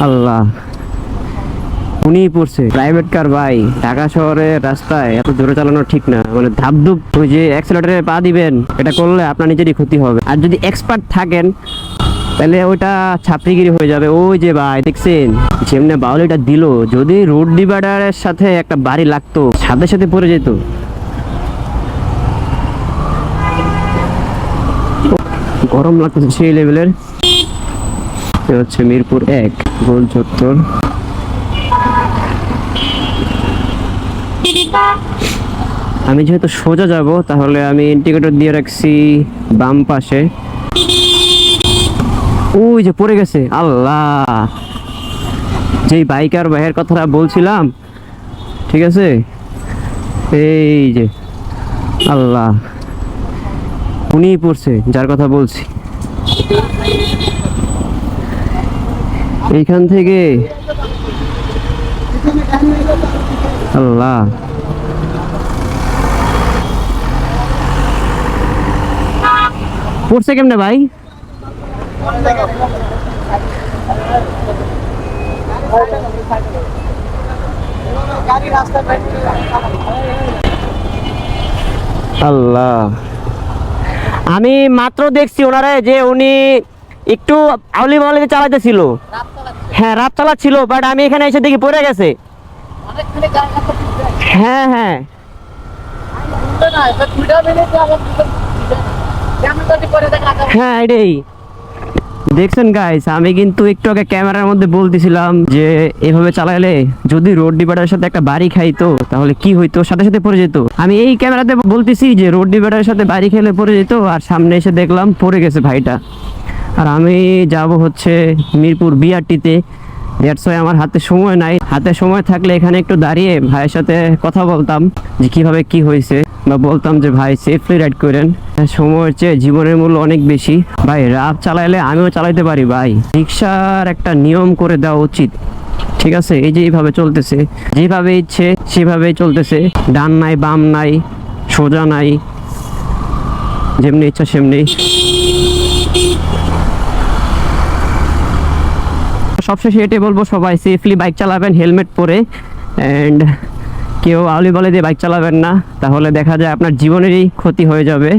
আল্লাহ। উনি পড়ছে। Private car ভাই, ঢাকা শহরের রাস্তায় এত জোরে চালানো ঠিক না। মানে ধাপ ধুপ ওই যে অ্যাক্সিলেটারে পা দিবেন, এটা করলে আপনার নিজেরই ক্ষতি হবে। আর যদি এক্সপার্ট থাকেন, তাহলে ওইটা ছাত্রীগিরি হয়ে যাবে। ওই যে ভাই, দেখছেন? যেমনি বাউলিটা দিল, যদি রোড ডিভাইডারের সাথে একটা বাড়ি লাগতো, সাথে সাথে পড়ে যেত। গরম লাগতেছে সেই লেভেলের হচ্ছে মিরপুর এক, গোল চত্বর। আমি যেহেতু সোজা যাব, তাহলে আমি ইন্ডিকেটর দিয়ে রাখছি বাম পাশে। ওই যে পড়ে গেছে, আল্লাহ। যেই বাইকার ভাইয়ের কথাটা বলছিলাম, ঠিক আছে? এই যে, আল্লাহ। উনিই পড়ছে, যার কথা বলছি। এইখান থেকে আল্লাহ। পড়ছে কেমনে ভাই? আল্লাহ। আমি মাত্র দেখছি ওনারে যে উনি একটু আউলি বাউলি চালাইতেছিল হ্যাঁ রাত চালাচ্ছিল বাট আমি এখানে এসে দেখি পড়ে গেছে। হ্যাঁ হ্যাঁ। হ্যাঁ এটাই। দেখছেন গাইস আমি কিন্তু একটু আগে ক্যামেরার মধ্যে বলতেছিলাম যে এভাবে চালাইলে যদি রোড ডিভাইডারের সাথে একটা বাড়ি খাইতো তাহলে কি হইতো? সাথে সাথে পড়ে যেত। আমি এই ক্যামেরাতে বলতেছি যে রোড ডিভাইডারের সাথে বাড়ি খেলে পড়ে যেত আর সামনে এসে দেখলাম পড়ে গেছে ভাইটা। আর আমি যাব হচ্ছে মিরপুর বিআরটিতে। দ্যাটস ওয়াই আমার হাতে সময় নাই। হাতে সময় থাকলে এখানে একটু দাঁড়িয়ে ভাইয়ের সাথে কথা বলতাম যে কীভাবে কি হয়েছে বা বলতাম যে ভাই সেফলি রাইড করেন। সময়ের চেয়ে জীবনের মূল্য অনেক বেশি। ভাই রাত চালাইলে আমিও চালাইতে পারি ভাই। রিক্সার একটা নিয়ম করে দেওয়া উচিত। ঠিক আছে? এই যে এইভাবে চলতেছে। যেভাবে ইচ্ছে সেভাবেই চলতেছে। ডান নাই, বাম নাই, সোজা নাই। যেমনি ইচ্ছা সেমনি। সবশেষে এটাই বলব, সবাই সেফলি বাইক চালাবেন হেলমেট পরে। অ্যান্ড কেউ আউলি বলে দিয়ে বাইক চালাবেন না, তাহলে দেখা যায় আপনার জীবনেরই ক্ষতি হয়ে যাবে।